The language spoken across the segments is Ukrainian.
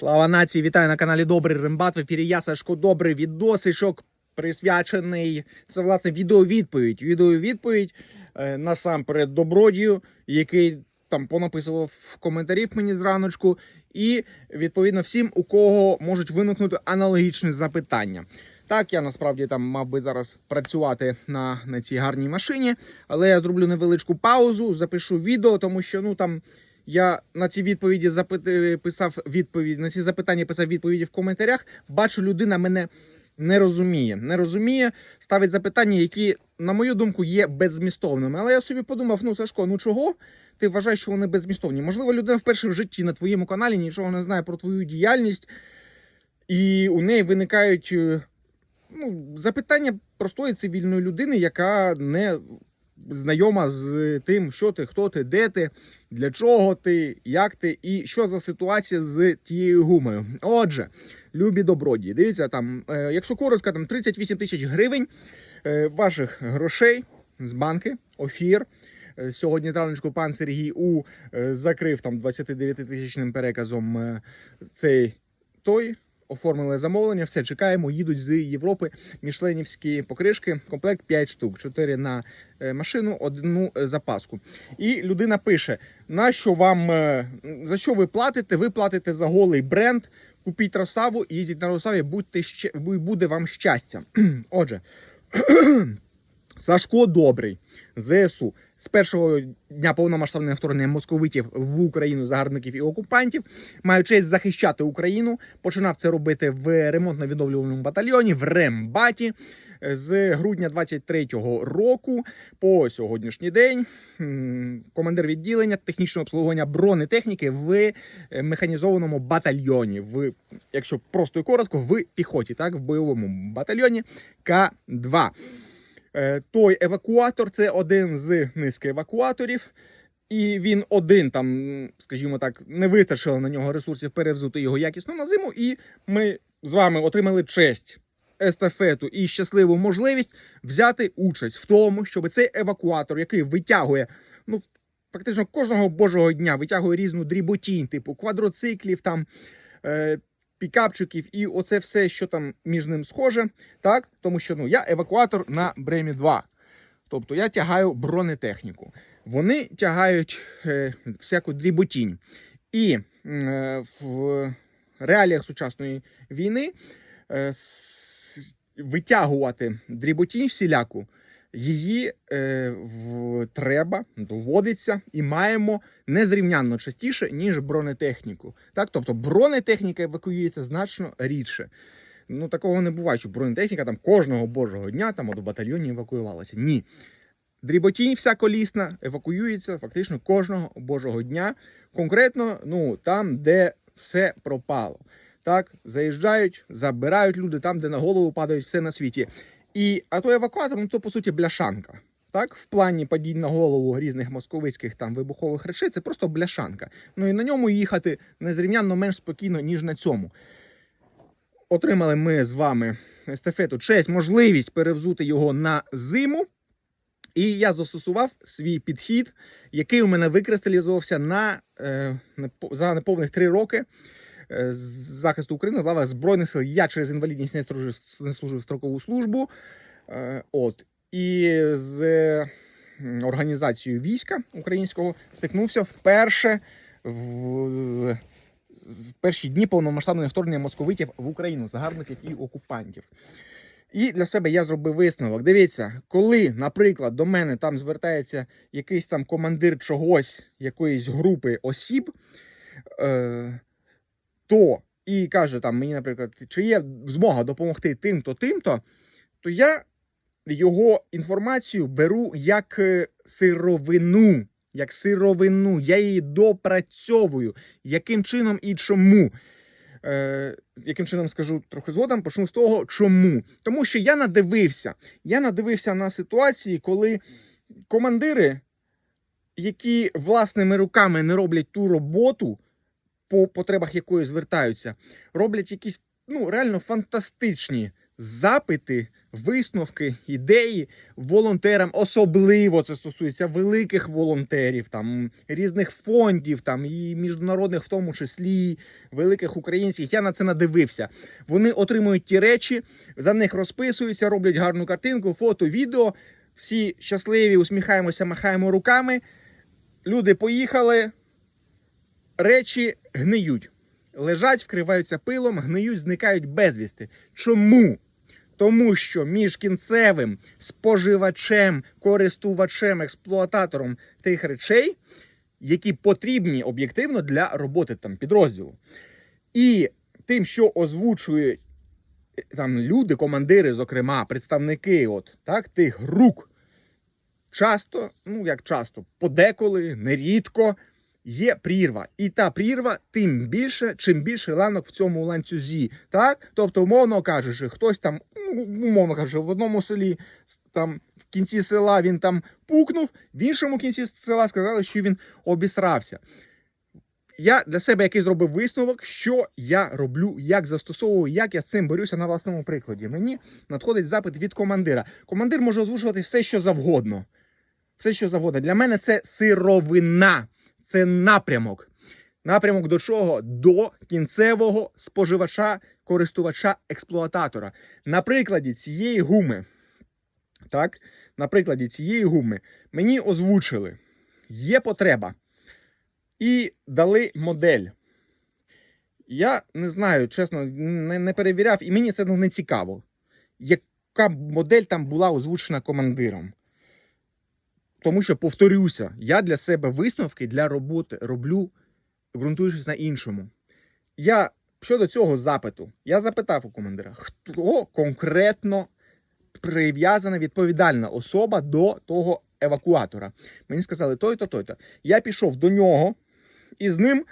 Слава нації! Вітаю на каналі Добрий Рембат. В ефірі я Сашко Добрий відосишок присвячений. Це власне відеовідповідь. Відеовідповідь е, насамперед добродію, який там понаписував коментарів мені зраночку, і відповідно всім, у кого можуть виникнути аналогічні запитання. Так, я насправді там мав би зараз працювати на, на цій гарній машині, але я зроблю невеличку паузу, запишу відео, тому що ну там. Я на ці відповіді запит... писав відповідь на ці запитання писав відповіді в коментарях. Бачу, людина мене не розуміє. Не розуміє, ставить запитання, які, на мою думку, є беззмістовними. Але я собі подумав: ну Сашко, ну чого ти вважаєш, що вони беззмістовні? Можливо, людина вперше в житті на твоєму каналі нічого не знає про твою діяльність, і у неї виникають е, ну, запитання простої цивільної людини, яка не знайома з тим, що ти, хто ти, де ти, для чого ти, як ти і що за ситуація з тією гумою. Отже, любі добродії, дивіться, там, е, якщо коротко, там 38 тисяч гривень е, ваших грошей з банки, офір. Е, Сьогодні зраночку пан Сергій У закрив там 29 тисячним переказом цей той. Оформили замовлення, все чекаємо. Їдуть з Європи мішленівські покришки. Комплект 5 штук, 4 на е, машину, одну е, запаску. І людина пише: на що вам е, за що ви платите? Ви платите за голий бренд. Купіть Росаву, їздіть на Росаві, будьте ще буде вам щастя. Отже, Сашко Добрий, ЗСУ. З першого дня повномасштабного вторгнення московитів в Україну загарбників і окупантів маю честь захищати Україну. Починав це робити в ремонтно-відновлювальному батальйоні в Рембаті з грудня 23-го року по сьогоднішній день. Командир відділення технічного обслуговування бронетехніки в е, механізованому батальйоні. В якщо просто і коротко, в піхоті, так в бойовому батальйоні К2. Е, Той евакуатор це один з низки евакуаторів. І він один там, скажімо так, не вистачило на нього ресурсів перевзути його якісно на зиму. І ми з вами отримали честь, естафету і щасливу можливість взяти участь в тому, щоб цей евакуатор, який витягує, ну фактично кожного божого дня витягує різну дріботінь, типу квадроциклів, там е, пікапчиків, і оце все, що там між ним схоже, так тому що ну я евакуатор на Бремі 2. Тобто я тягаю бронетехніку. Вони тягають е, всяку дріботінь. І е, в реаліях сучасної війни е, с- витягувати дріботінь всіляку, її е, в, треба, доводиться і маємо незрівнянно частіше, ніж бронетехніку. Так? Тобто бронетехніка евакуюється значно рідше. Ну, такого не буває, що бронетехніка там кожного божого дня там от в батальйоні евакуювалася. Ні. Дріботінь вся колісна евакуюється фактично кожного божого дня. Конкретно, ну там, де все пропало. Так, заїжджають, забирають люди там, де на голову падають все на світі. І а той евакуатор, ну то по суті бляшанка. Так, в плані падінь на голову різних московицьких там вибухових речей, це просто бляшанка. Ну і на ньому їхати незрівнянно менш спокійно, ніж на цьому. Отримали ми з вами естафету честь, можливість перевзути його на зиму. І я застосував свій підхід, який у мене викристалізувався на, е, за неповних три роки захисту України в лавах Збройних сил. Я через інвалідність не служив, не служив строкову службу. Е, от. І з е, організацією війська українського стикнувся вперше в, в перші дні повномасштабного вторгнення московитів в Україну, загарбників і окупантів. І для себе я зробив висновок. Дивіться, коли, наприклад, до мене там звертається якийсь там командир чогось, якоїсь групи осіб, е, то і каже там мені, наприклад, чи є змога допомогти тим-то, тим-то, то я його інформацію беру як е, сировину. Як сировину, я її допрацьовую, яким чином і чому. Е, яким чином скажу трохи згодом, почну з того, чому. Тому що я надивився. Я надивився на ситуації, коли командири, які власними руками не роблять ту роботу, по потребах якої звертаються, роблять якісь ну, реально фантастичні запити, висновки, ідеї волонтерам, особливо це стосується великих волонтерів, там різних фондів, там і міжнародних, в тому числі великих українських. Я на це надивився. Вони отримують ті речі, за них розписуються, роблять гарну картинку, фото, відео. Всі щасливі, усміхаємося, махаємо руками. Люди поїхали, речі гниють. Лежать, вкриваються пилом, гниють, зникають безвісти. Чому? Тому що між кінцевим споживачем, користувачем, експлуататором тих речей, які потрібні об'єктивно для роботи там підрозділу, і тим, що озвучують е, там люди, командири, зокрема, представники от, так, тих рук, часто, ну як часто, подеколи, нерідко є прірва. І та прірва тим більше, чим більше ланок в цьому ланцюзі. Так? Тобто, умовно кажучи, хтось там, ну, умовно кажучи, в одному селі там в кінці села він там пукнув, в іншому кінці села сказали, що він обісрався. Я для себе який зробив висновок, що я роблю, як застосовую, як я з цим борюся на власному прикладі. Мені надходить запит від командира. Командир може озвучувати все, що завгодно. Все, що завгодно. Для мене це сировина, це напрямок. Напрямок до чого? До кінцевого споживача, користувача, експлуататора. На прикладі цієї гуми, так, на прикладі цієї гуми мені озвучили, є потреба. І дали модель. Я не знаю, чесно, не, не перевіряв, і мені це не цікаво. Яка модель там була озвучена командиром? Тому що, повторюся, я для себе висновки для роботи роблю, ґрунтуючись на іншому. Я щодо цього запиту, я запитав у командира, хто конкретно прив'язана відповідальна особа до того евакуатора. Мені сказали той-то, той-то. Я пішов до нього і з ним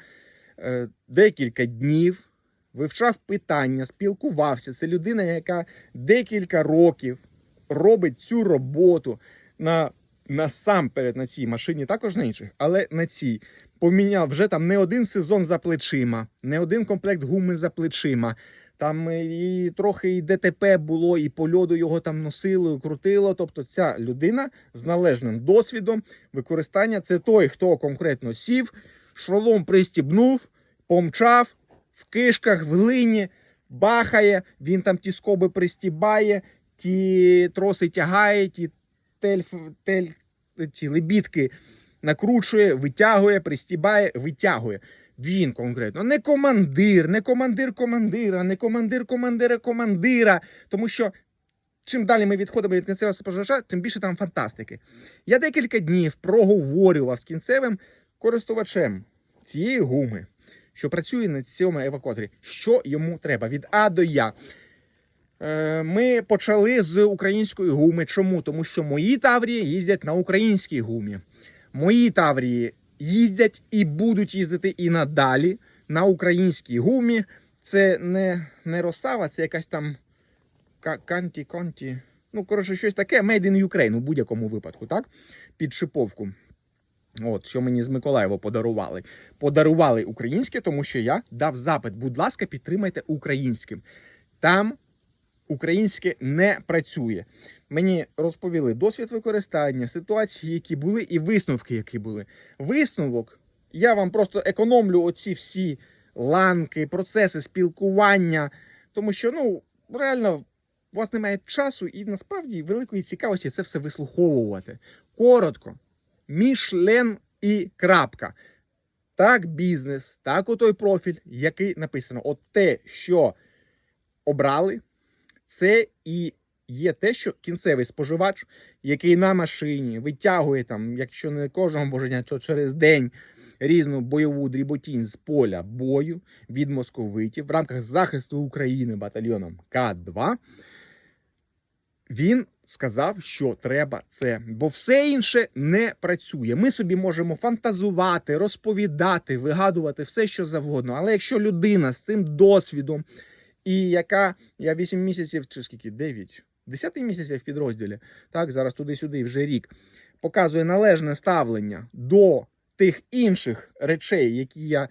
е, декілька днів вивчав питання, спілкувався. Це людина, яка декілька років робить цю роботу на, насамперед на цій машині, також на інших, але на цій. Поміняв вже там не один сезон за плечима, не один комплект гуми за плечима. Там і трохи і ДТП було, і по льоду його там носило, і крутило. Тобто, ця людина з належним досвідом використання це той, хто конкретно сів, шолом пристібнув, помчав в кишках, в глині, бахає. Він там ті скоби пристібає, ті троси тягає, ті тельф, тель, ті лебідки накручує, витягує, пристібає, витягує. Він конкретно не командир, не командир командира, не командир командира командира. Тому що чим далі ми відходимо від кінцевого споживача, тим більше там фантастики. Я декілька днів проговорював з кінцевим користувачем цієї гуми, що працює на цьому евакуаторі, що йому треба від А до Я. Е, Ми почали з української гуми. Чому? Тому що мої таврії їздять на українській гумі. Мої таврії їздять і будуть їздити і надалі на українській гумі. Це не, не Росава, це якась там канті конті Ну, коротше, щось таке Made in Ukraine у будь-якому випадку, так? Під шиповку. От, що мені з Миколаєва подарували. Подарували українське, тому що я дав запит. Будь ласка, підтримайте українським. Там українське не працює. Мені розповіли досвід використання, ситуації, які були, і висновки, які були. Висновок, я вам просто економлю оці всі ланки, процеси спілкування, тому що, ну, реально, у вас немає часу і насправді великої цікавості це все вислуховувати. Коротко, Мішлен і крапка. Так, бізнес, так отой профіль, який написано. От те, що обрали, це і є те, що кінцевий споживач, який на машині витягує там, якщо не кожного боження, то через день різну бойову дріботінь з поля бою від московитів в рамках захисту України батальйоном К2, він сказав, що треба це, бо все інше не працює. Ми собі можемо фантазувати, розповідати, вигадувати все, що завгодно. Але якщо людина з цим досвідом, і яка я 8 місяців, чи скільки 9, 10 місяців в підрозділі, так зараз туди-сюди вже рік, показує належне ставлення до тих інших речей, які я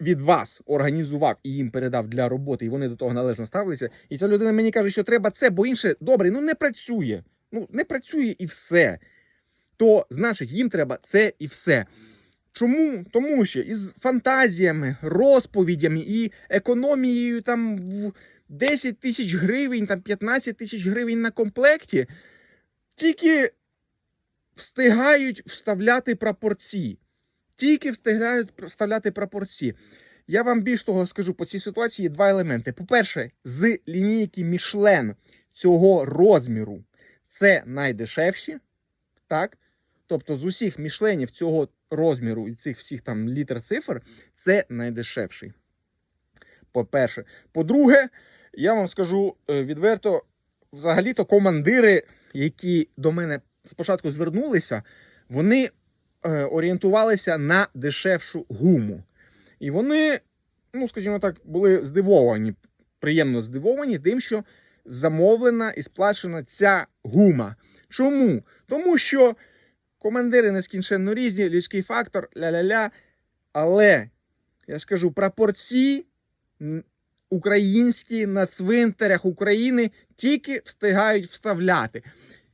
від вас організував і їм передав для роботи, і вони до того належно ставилися. І ця людина мені каже, що треба це, бо інше добре, ну не працює. Ну не працює і все. То значить, їм треба це і все. Чому? Тому що із фантазіями, розповідями і економією там в 10 тисяч гривень, там 15 тисяч гривень на комплекті, тільки встигають вставляти прапорці. Тільки встигають вставляти прапорці. Я вам більш того скажу по цій ситуації два елементи. По-перше, з лінійки Мішлен цього розміру це найдешевші, так? Тобто з усіх мішленів цього розміру і цих всіх там літер цифр, це найдешевший. По-перше. По-друге, я вам скажу е, відверто, взагалі-то командири, які до мене спочатку звернулися, вони е, орієнтувалися на дешевшу гуму. І вони, ну скажімо так, були здивовані, приємно здивовані тим, що замовлена і сплачена ця гума. Чому? Тому що командири нескінченно різні, людський фактор, ля-ля-ля. Але я ж кажу, прапорці українські на цвинтарях України тільки встигають вставляти.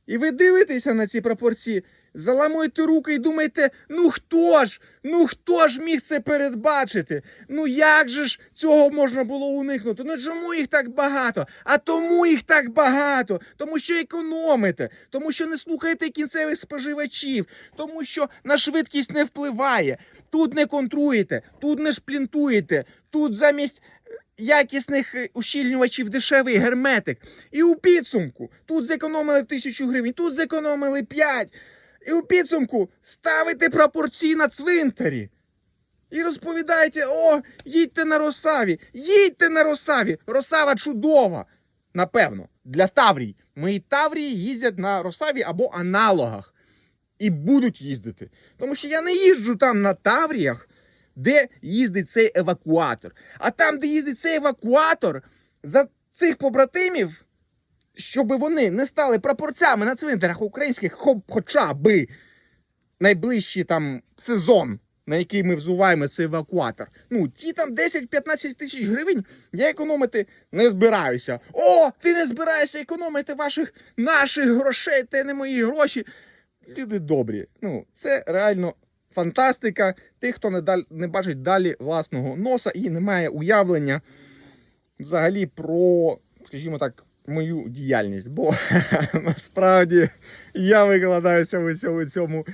І ви дивитеся на ці прапорці, заламуєте руки і думаєте: ну хто ж? Ну хто ж міг це передбачити? Ну як же ж цього можна було уникнути? Ну чому їх так багато? А тому їх так багато, тому що економите, тому що не слухаєте кінцевих споживачів, тому що на швидкість не впливає. Тут не контруєте, тут не шплінтуєте, тут замість е, якісних е, ущільнювачів дешевий герметик. І у підсумку тут зекономили тисячу гривень, тут зекономили п'ять. І у підсумку ставите прапорці на цвинтарі. І розповідаєте: о, їдьте на Росаві, їдьте на Росаві. Росава чудова. Напевно, для Таврій. Мої Таврії їздять на Росаві або аналогах. І будуть їздити. Тому що я не їжджу там на Тавріях, де їздить цей евакуатор. А там, де їздить цей евакуатор, за цих побратимів, щоб вони не стали прапорцями на цвинтарях українських, хоча би найближчий там сезон, на який ми взуваємо цей евакуатор. Ну, ті там 10-15 тисяч гривень я економити не збираюся. О, ти не збираєшся економити ваших наших грошей, це не мої гроші. Люди добрі. Ну, це реально фантастика. Тих, хто не, даль, не бачить далі власного носа і не має уявлення взагалі про, скажімо так, мою діяльність. Бо насправді я викладаюся в цьому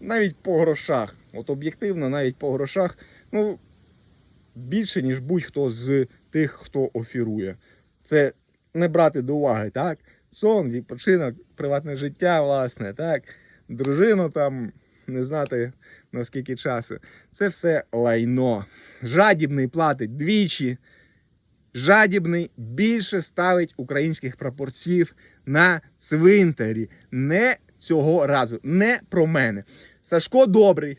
навіть по грошах. От об'єктивно, навіть по грошах. Ну, більше, ніж будь-хто з тих, хто офірує. Це не брати до уваги, так? Сон, відпочинок, приватне життя, власне, так, дружину там не знати наскільки часу. Це все лайно. Жадібний платить двічі. Жадібний більше ставить українських прапорців на цвинтарі. Не цього разу, не про мене. Сашко добрий.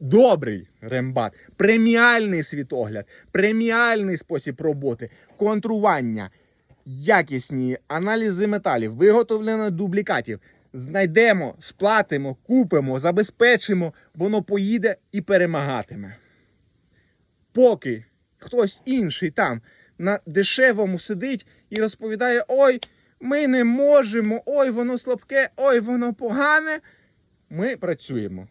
Добрий рембат, преміальний світогляд, преміальний спосіб роботи, контрування, якісні аналізи металів, виготовлення дублікатів. Знайдемо, сплатимо, купимо, забезпечимо, воно поїде і перемагатиме. Поки хтось інший там на дешевому сидить і розповідає: ой, ми не можемо, ой, воно слабке, ой, воно погане. Ми працюємо.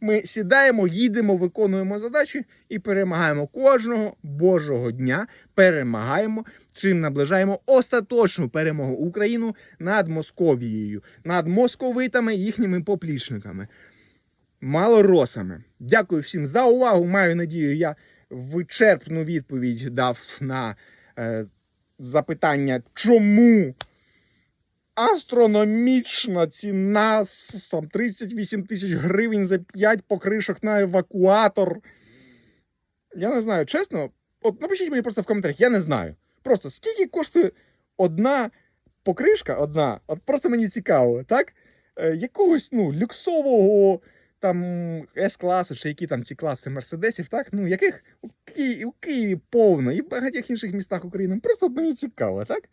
Ми сідаємо, їдемо, виконуємо задачі і перемагаємо кожного божого дня. Перемагаємо, чим наближаємо остаточну перемогу Україну над Московією, над московитами, їхніми поплічниками, малоросами. Дякую всім за увагу. Маю надію, я вичерпну відповідь дав на е, запитання, чому астрономічна ціна там 38 тисяч гривень за 5 покришок на евакуатор. Я не знаю, чесно, от напишіть мені просто в коментарях, я не знаю. Просто скільки коштує одна покришка, одна, от просто мені цікаво, так? Е, якогось ну, люксового там С-класу, чи які там ці класи мерседесів, так? Ну, яких у Києві, у Києві повно і в багатьох інших містах України. Просто мені цікаво, так?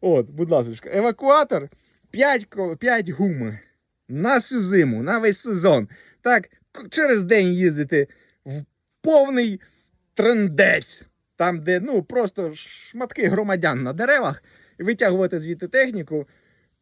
От, будь ласка, евакуатор 5, 5 гуми на всю зиму, на весь сезон. Так, через день їздити в повний трендець. Там, де ну просто шматки громадян на деревах, витягувати звідти техніку.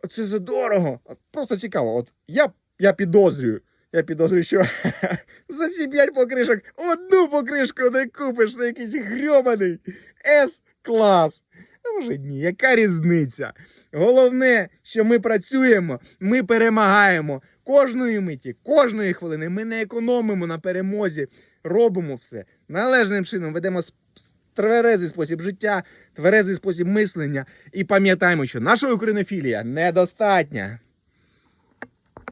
Це задорого. Просто цікаво. От я, я підозрюю. Я підозрюю, що за ці п'ять покришок одну покришку не купиш на якийсь грьобаний С-клас. А може ні, яка різниця? Головне, що ми працюємо, ми перемагаємо кожної миті, кожної хвилини. Ми не економимо на перемозі, робимо все належним чином, ведемо тверезий спосіб життя, тверезий спосіб мислення і пам'ятаємо, що наша українофілія недостатня.